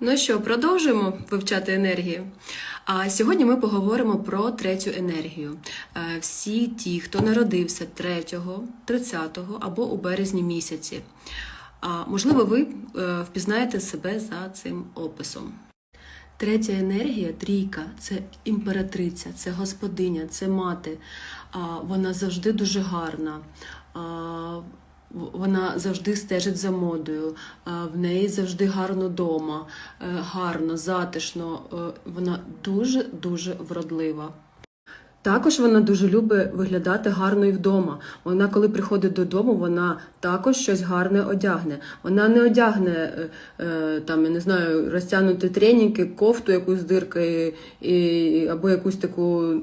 Ну що, продовжуємо вивчати енергію. А сьогодні ми поговоримо про третю енергію. Е, Всі ті, хто народився 3, 30 або у березні місяці. Можливо, ви е, впізнаєте себе за цим описом. Третя енергія, трійка, це імператриця, це господиня, це мати. Вона завжди дуже гарна. Вона завжди стежить за модою, в неї завжди гарно дома, е, гарно, затишно. е, Вона дуже дуже вродлива. Також вона дуже любить виглядати гарно і вдома. Вона, коли приходить додому, вона також щось гарне одягне. Вона не одягне е, там, я не знаю, розтягнуті треніки, кофту якусь з диркою або якусь таку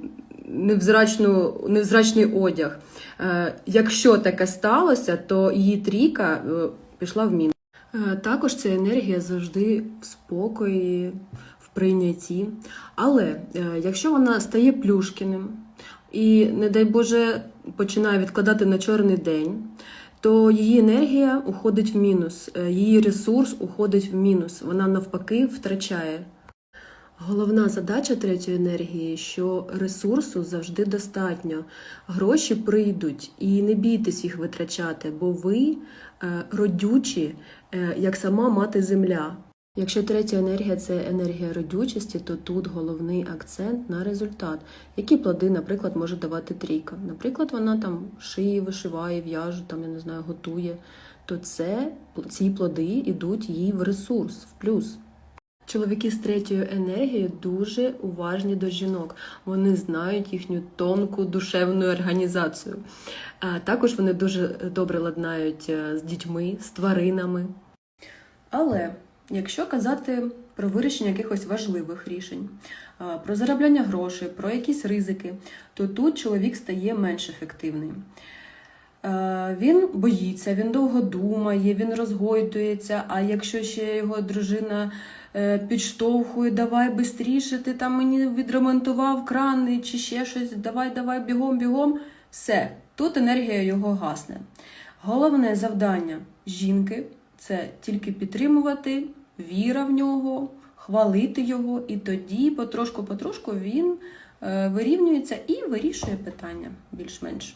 невзрачну, невзрачний одяг. Е, якщо таке сталося, то її трійка е, пішла в мінус. Е, Також ця енергія завжди в спокої, в прийнятті. Але якщо вона стає плюшкіним і, не дай Боже, починає відкладати на чорний день, то її енергія уходить в мінус, її ресурс уходить в мінус. Вона навпаки втрачає. Головна задача третьої енергії, що ресурсу завжди достатньо. Гроші прийдуть і не бійтесь їх витрачати, бо ви е, родючі, е, як сама мати земля. Якщо третя енергія це енергія родючості, то тут головний акцент на результат. Які плоди, наприклад, може давати трійка? Наприклад, вона там шиє, вишиває, в'яже, там я не знаю, готує. То це ці плоди йдуть їй в ресурс, в плюс. Чоловіки з третьою енергією дуже уважні до жінок. Вони знають їхню тонку душевну організацію. А також вони дуже добре ладнають е, з дітьми, з тваринами. Але якщо казати про вирішення якихось важливих рішень, про заробляння грошей, про якісь ризики, то тут чоловік стає менш ефективним. Е, Він боїться, він довго думає, він розгойдується. А якщо ще його дружина е, підштовхує, давай швидше, ти там мені відремонтував крани чи ще щось, давай, давай, бігом, бігом. Все, тут енергія його гасне. Головне завдання жінки це тільки підтримувати, віра в нього, хвалити його, і тоді потрошку-потрошку він е, вирівнюється і вирішує питання більш-менш.